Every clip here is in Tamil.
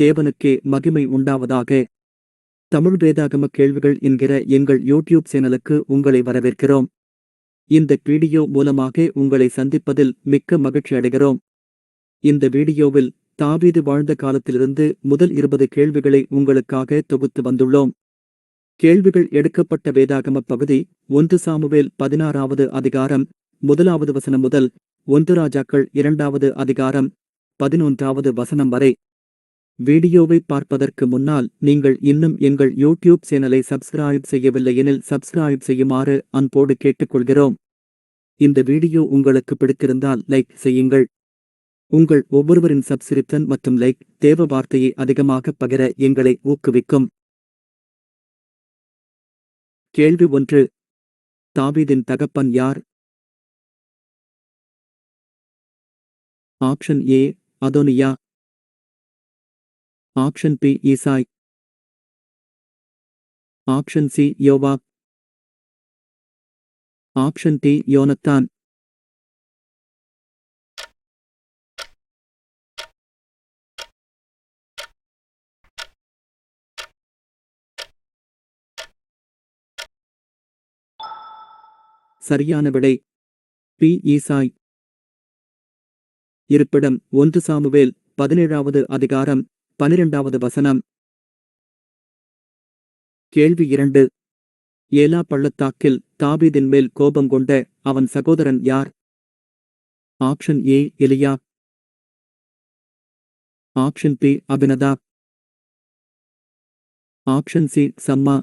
தேவனுக்கே மகிமை உண்டாவதாக. தமிழ் வேதாகம கேள்விகள் என்கிற எங்கள் யூடியூப் சேனலுக்கு உங்களை வரவேற்கிறோம். இந்த வீடியோ மூலமாக உங்களை சந்திப்பதில் மிக்க மகிழ்ச்சி அடைகிறோம். இந்த வீடியோவில் தாவீது வாழ்ந்த காலத்திலிருந்து முதல் இருபது கேள்விகளை உங்களுக்காக தொகுத்து வந்துள்ளோம். கேள்விகள் எடுக்கப்பட்ட வேதாகம பகுதி ஒன்று சாமுவேல் பதினாறாவது அதிகாரம் முதலாவது வசனம் முதல் ஒன்று ராஜாக்கள் இரண்டாவது அதிகாரம் பதினொன்றாவது வசனம் வரை. வீடியோவை பார்ப்பதற்கு முன்னால் நீங்கள் இன்னும் எங்கள் யூடியூப் சேனலை சப்ஸ்கிரைப் செய்யவில்லை எனில் சப்ஸ்கிரைப் செய்யுமாறு அன்போடு கேட்டுக்கொள்கிறோம். இந்த வீடியோ உங்களுக்கு பிடித்திருந்தால் லைக் செய்யுங்கள். உங்கள் ஒவ்வொருவரின் சப்ஸ்கிரிப்ஷன் மற்றும் லைக் தேவ வார்த்தையை அதிகமாக பகிர எங்களை ஊக்குவிக்கும். கேள்வி ஒன்று தாவீதின் தகப்பன் யார்? ஆப்ஷன் ஏ அதோனியா. ஆப்ஷன் பி ஈசாய். ஆப்ஷன் சி யோவா ஆப்ஷன் டி யோனத்தான். சரியான விடை பி ஈசாய். இருப்பிடம் ஒன்று சாமுவேல் பதினேழாவது அதிகாரம். பனிரெண்டாவது வசனம். கேள்வி இரண்டு. ஏலா பள்ளத்தாக்கில் தாபீதின் மேல் கோபம் கொண்ட அவன் சகோதரன் யார்? ஆப்ஷன் ஏ எலியா. ஆப்ஷன் பி அபினதா. ஆப்ஷன் சி சம்மா.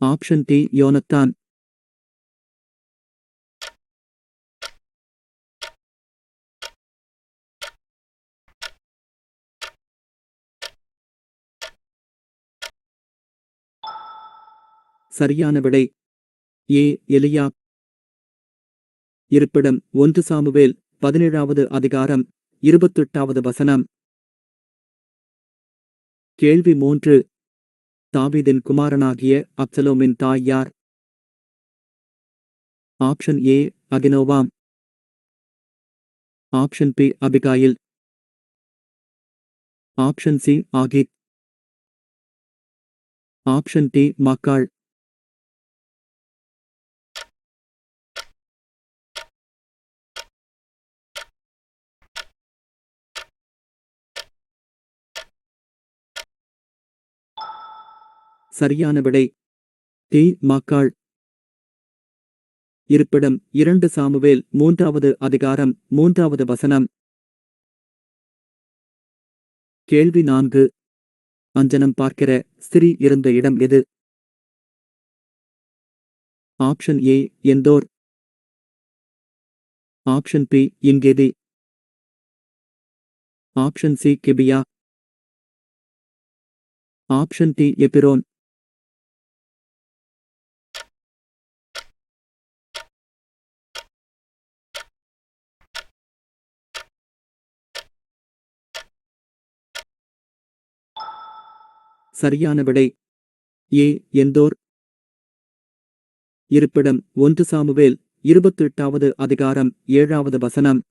ஆப்ஷன் டி யோனத்தான். சரியான விடை. ஏ. எலியா. இருப்பிடம் ஒன்று சாமுவேல் பதினேழாவது அதிகாரம் இருபத்தெட்டாவது வசனம். கேள்வி மூன்று. தாவீதின் குமாரனாகிய அப்சலோமின் தாய் யார்? Option A. Ahinoam. Option B. Abigail. Option C. ஆகித். Option D. மக்காள். சரியான விடை. டி மாக்காள். இருப்பிடம் இரண்டு சாமுவேல் மூன்றாவது அதிகாரம் மூன்றாவது வசனம். கேள்வி நான்கு. அஞ்சனம் பார்க்கிற ஸ்திரீ இருந்த இடம் எது? ஆப்ஷன் ஏ எந்தோர். ஆப்ஷன் பி இங்கேதி. ஆப்ஷன் சி கிபியா. ஆப்ஷன் டி எபிரோன். சரியான விடை. ஏ எந்தோர்? இருப்பிடம் ஒன்று சாமுவேல் இருபத்தெட்டாவது அதிகாரம் ஏழாவது வசனம்.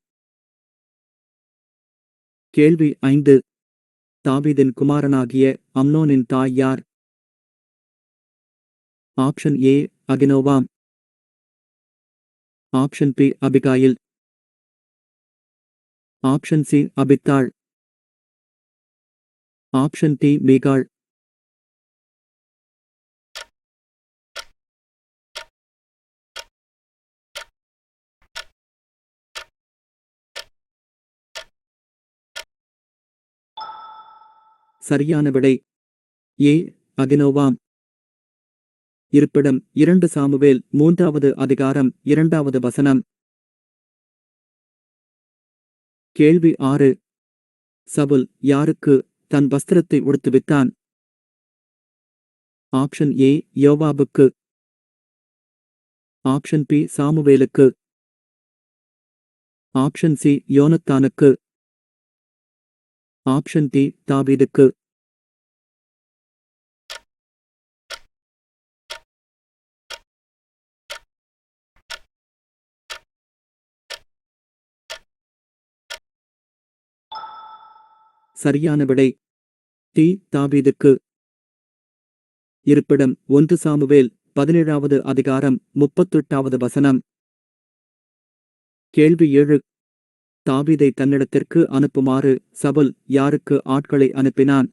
கேள்வி ஐந்து. தாவீதின் குமாரனாகிய அம்னோனின் தாய் யார்? ஆப்ஷன் ஏ அகினோவாம். ஆப்ஷன் பி அபிகாயில். ஆப்ஷன் சி அபித்தாள். ஆப்ஷன் டி மீகாள். சரியான விடை. ஏ. அகினோவாம். இருப்பிடம் இரண்டு சாமுவேல் மூன்றாவது அதிகாரம் இரண்டாவது வசனம். கேள்வி ஆறு. சவுல் யாருக்கு தன் வஸ்திரத்தை உடுத்துவித்தான் option A. யோவாபுக்கு. Option B. சாமுவேலுக்கு. Option C. யோனத்தானுக்கு. Option D தாவீதுக்கு. சரியான விடை. டி தாவீதுக்கு. இருப்பிடம் ஒன்று சாமுவேல் பதினேழாவது அதிகாரம் முப்பத்தெட்டாவது வசனம். கேள்வி ஏழு. தாவீதை தன்னிடத்திற்கு அனுப்புமாறு சபல் யாருக்கு ஆட்களை அனுப்பினான்?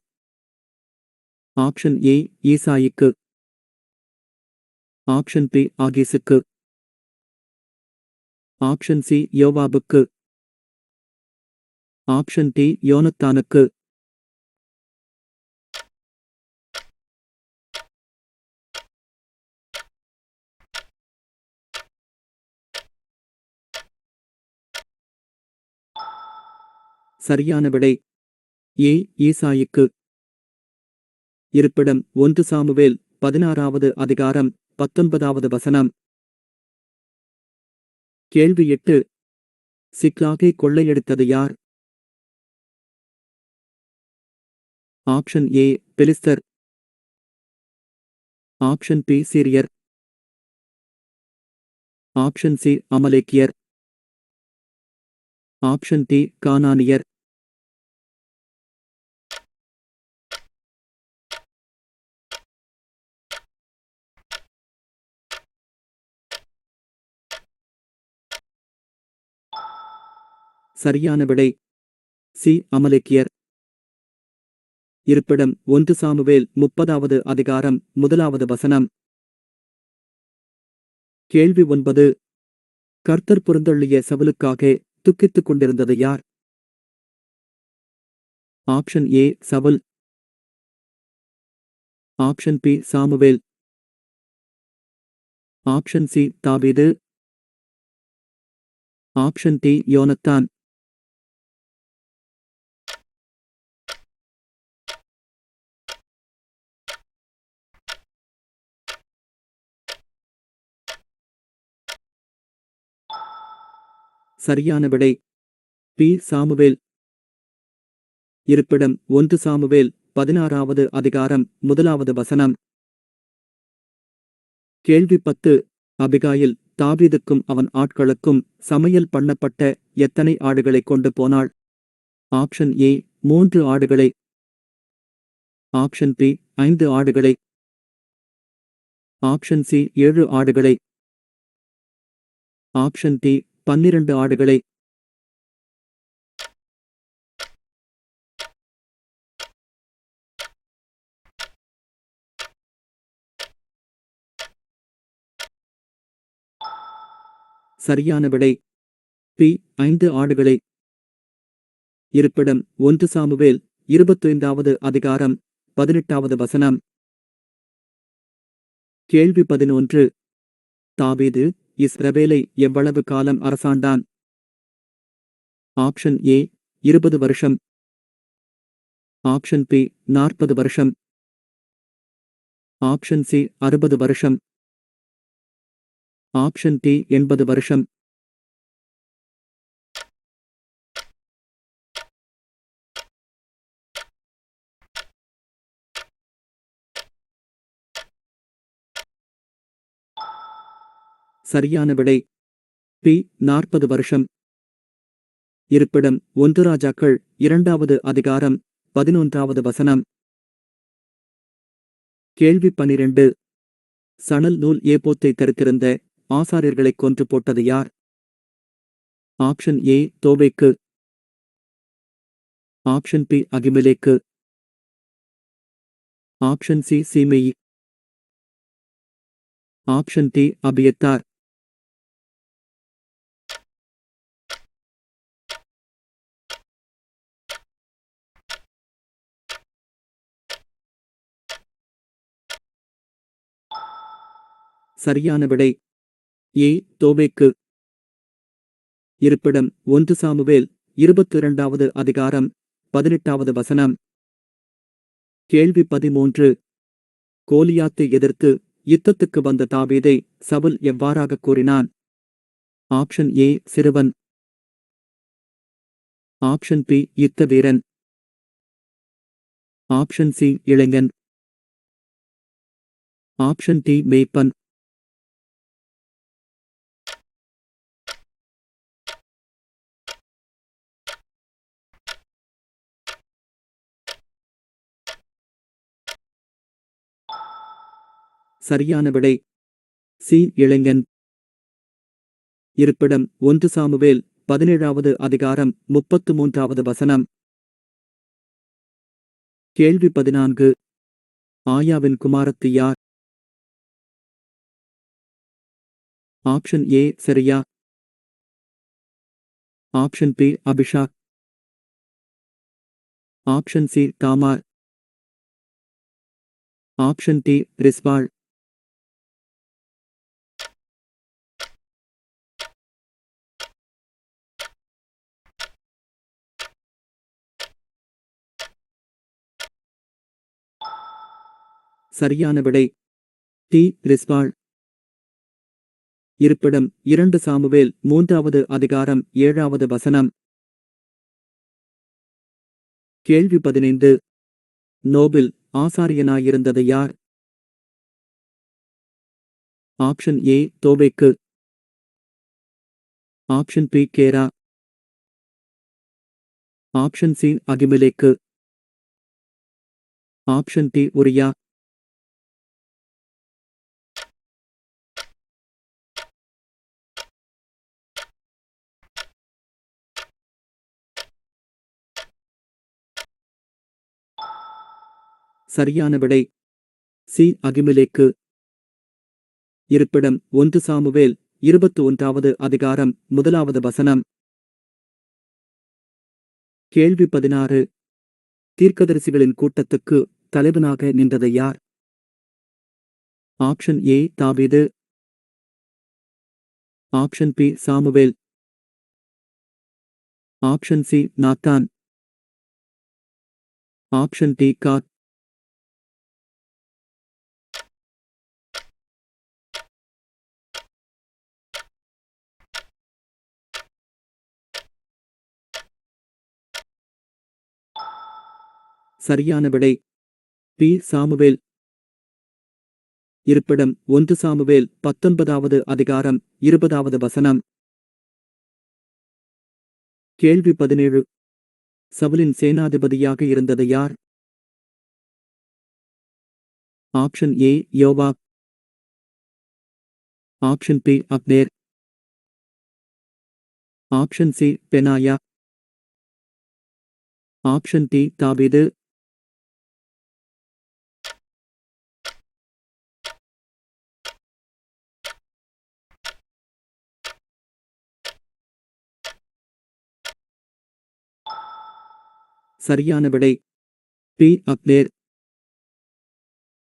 ஆப்ஷன் ஏ ஈசாயிக்கு. ஆப்ஷன் பி ஆகீஸுக்கு ஆப்ஷன் சி யோவாபுக்கு. ஆப்ஷன் டி யோனத்தானுக்கு. சரியான விடை. ஏ ஈசாயிக்கு. இருப்பிடம் ஒன்று சாமுவேல் பதினாறாவது அதிகாரம் பத்தொன்பதாவது வசனம். கேள்வி எட்டு. சிக்லாகை கொள்ளையடித்தது யார்? ஆப்ஷன் ஏ பெலிஸ்தர். ஆப்ஷன் பி சீரியர். ஆப்ஷன் சி அமலேக்கியர். ஆப்ஷன் டி கானானியர். சரியான விடை. சி. அமலேக்கியர். இருப்பிடம் ஒன்று சாமுவேல் முப்பதாவது அதிகாரம் முதலாவது வசனம். கேள்வி ஒன்பது. கர்த்தர் புறந்தள்ளிய சவலுக்காக துக்கித்துக் கொண்டிருந்தது யார்? Option A. சவல். Option B. Samuel. Option C. தாபீது option D. யோனத்தான். சரியான விடை. பி. சாமுவேல். இருப்பிடம் ஒன்று சாமுவேல் பதினாறாவது அதிகாரம் முதலாவது வசனம். கேள்வி பத்து. அபிகாயில் தாவீதுக்கும் அவன் ஆட்களுக்கும் சமையல் பண்ணப்பட்ட எத்தனை ஆடுகளை கொண்டு போனாள்? ஆப்ஷன் ஏ மூன்று ஆடுகளை. ஆப்ஷன் பி ஐந்து ஆடுகளை. ஆப்ஷன் சி ஏழு ஆடுகளை. ஆப்ஷன் டி பன்னிரண்டு ஆடுகளை. சரியான விடை. பி ஐந்து ஆடுகளை. இருப்பிடம் ஒன்று சாமுவேல் இருபத்தைந்தாவது அதிகாரம் பதினெட்டாவது வசனம். கேள்வி பதினொன்று. தாவீது இஸ்ரவேலை எவ்வளவு காலம் அரசாண்டான்? ஆப்ஷன் ஏ இருபது வருஷம். ஆப்ஷன் பி நாற்பது வருஷம். ஆப்ஷன் சி அறுபது வருஷம். ஆப்ஷன் டி எண்பது வருஷம். சரியான விடை. பி. நாற்பது வருஷம். இருப்பிடம் ஒன்று ராஜாக்கள் இரண்டாவது அதிகாரம் பதினொன்றாவது வசனம். கேள்வி பனிரெண்டு. சணல் நூல் ஏபோத்தை தடுத்திருந்த ஆசாரியர்களைக் கொன்று போட்டது யார்? ஆப்ஷன் ஏ தோவைக்கு ஆப்ஷன் பி அகிமிலேக்கு. ஆப்ஷன் சி சீமெயி. ஆப்ஷன் டி அபியத்தார். சரியான விடை. ஏ தோபேக்கு. இருப்பிடம் ஒன்று சாமுவேல் இருபத்தி இரண்டாவது அதிகாரம் பதினெட்டாவது வசனம். கேள்வி பதிமூன்று. கோலியாத்தை எதிர்த்து யுத்தத்துக்கு வந்த தாவீதை சவுல் எவ்வாறாக கூறினான்? ஆப்ஷன் ஏ சிறுவன். ஆப்ஷன் பி யுத்த வீரன். ஆப்ஷன் சி இளைஞன். ஆப்ஷன் டி மேய்ப்பன். சரியான விடை. சி. இளைஞன். இருப்பிடம் ஒன்று சாமுவேல் பதினேழாவது அதிகாரம் முப்பத்து மூன்றாவது வசனம். கேள்வி பதினான்கு. ஆயாவின் குமாரத்து யார்? ஆப்ஷன் ஏ சரியா? ஆப்ஷன் பி அபிஷாக் ஆப்ஷன் சி தாமார். ஆப்ஷன் டி ரிஸ்வாள். சரியான விடை. டி. ரிஸ்வாள். இருப்பிடம் இரண்டு சாமுவேல் மூன்றாவது அதிகாரம் ஏழாவது வசனம். கேள்வி பதினைந்து. நோபில் ஆசாரியனாயிருந்தது யார்? ஆப்ஷன் ஏ தோபேக்கு. ஆப்ஷன் பி கேரா. ஆப்ஷன் சி அகிமிலேக்கு. ஆப்ஷன் டி உரியா. சரியான விடை. சி. அகிமிலேக்கு. இருப்பிடம் ஒன்று சாமுவேல் இருபத்து ஒன்றாவது அதிகாரம் முதலாவது வசனம். கேள்வி பதினாறு. தீர்க்கதரிசிகளின் கூட்டத்துக்கு தலைவனாக நின்றது யார்? Option A. தாபீது option B. Samuel. Option C. Nathan. Option D. காத். சரியான விடை. பி. சாமுவேல். இருப்பிடம் ஒன்று சாமுவேல் பத்தொன்பதாவது அதிகாரம் இருபதாவது வசனம். கேள்வி பதினேழு. சவுலின் சேனாதிபதியாக இருந்தது யார்? ஆப்ஷன் ஏ யோவா. Option B Abner option C Benaiah. Option D தாபீது சரியான விடை. பி. அப்னேர்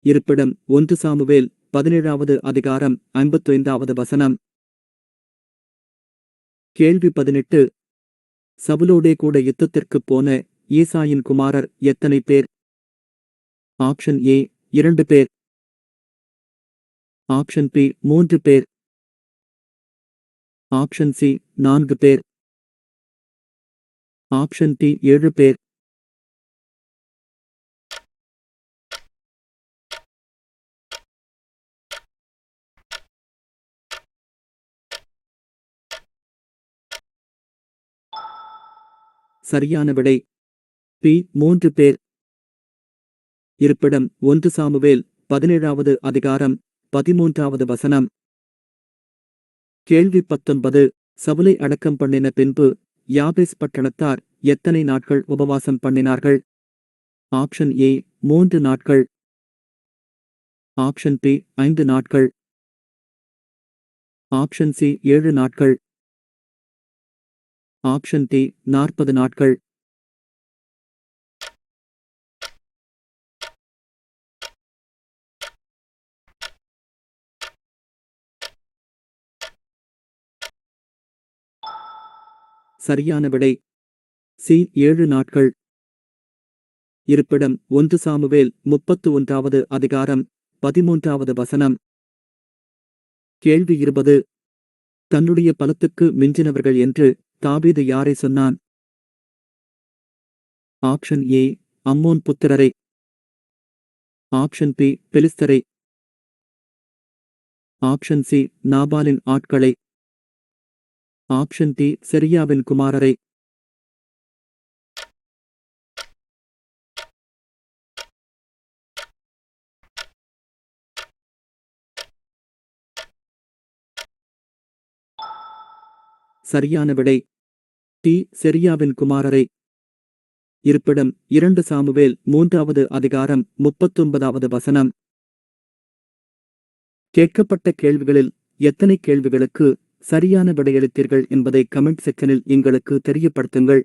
இருப்பிடம் ஒன்று சாமுவேல் பதினேழாவது அதிகாரம் ஐம்பத்தைந்தாவது வசனம். கேள்வி பதினெட்டு. சவுலோடே கூட யுத்தத்திற்கு போன ஈசாயின் குமாரர் எத்தனை பேர்? ஆப்ஷன் ஏ இரண்டு பேர். ஆப்ஷன் பி மூன்று பேர். ஆப்ஷன் சி நான்கு பேர். ஆப்ஷன் டி ஏழு பேர். சரியான விடை. பி மூன்று பேர். இருப்பிடம் ஒன்று சாமுவேல் பதினேழாவது அதிகாரம் பதிமூன்றாவது வசனம். கேள்வி பத்தொன்பது சவுலை அடக்கம் பண்ணின பின்பு யாபேஸ் பட்டணத்தார் எத்தனை நாட்கள் உபவாசம் பண்ணினார்கள்? ஆப்ஷன் ஏ மூன்று நாட்கள். ஆப்ஷன் பி ஐந்து நாட்கள். ஆப்ஷன் சி ஏழு நாட்கள். ஆப்ஷன் டி நாற்பது நாட்கள். சரியான விடை. சி ஏழு நாட்கள். இருப்பிடம் ஒன்று சாமுவேல் முப்பத்து ஒன்றாவது அதிகாரம் பதிமூன்றாவது வசனம். கேள்வி இருபது. தன்னுடைய பலத்துக்கு மிஞ்சினவர்கள் என்று தாபீது யாரை சொன்னான்? ஆப்ஷன் ஏ அம்மோன் புத்திரரை. ஆப்ஷன் பி பெலிஸ்தரை. ஆப்ஷன் சி நாபாலின் ஆட்களை. ஆப்ஷன் டி செரியாவின் குமாரரை. சரியான விடை. டி. செரியாவின் குமாரரை. இருப்பிடம் இரண்டு சாமுவேல் மூன்றாவது அதிகாரம் முப்பத்தொன்பதாவது வசனம். கேட்கப்பட்ட கேள்விகளில் எத்தனை கேள்விகளுக்கு சரியான விடையளித்தீர்கள் என்பதை கமெண்ட் செக்ஷனில் எங்களுக்கு தெரியப்படுத்துங்கள்.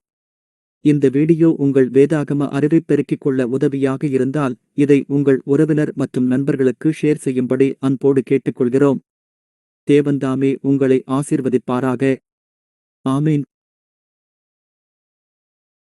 இந்த வீடியோ உங்கள் வேதாகம அறிவை பெருக்கிக் கொள்ள உதவியாக இருந்தால் இதை உங்கள் உறவினர் மற்றும் நண்பர்களுக்கு ஷேர் செய்யும்படி அன்போடு கேட்டுக்கொள்கிறோம். தேவன்தாமே உங்களை ஆசீர்வதிப்பாராக. ஆமீன்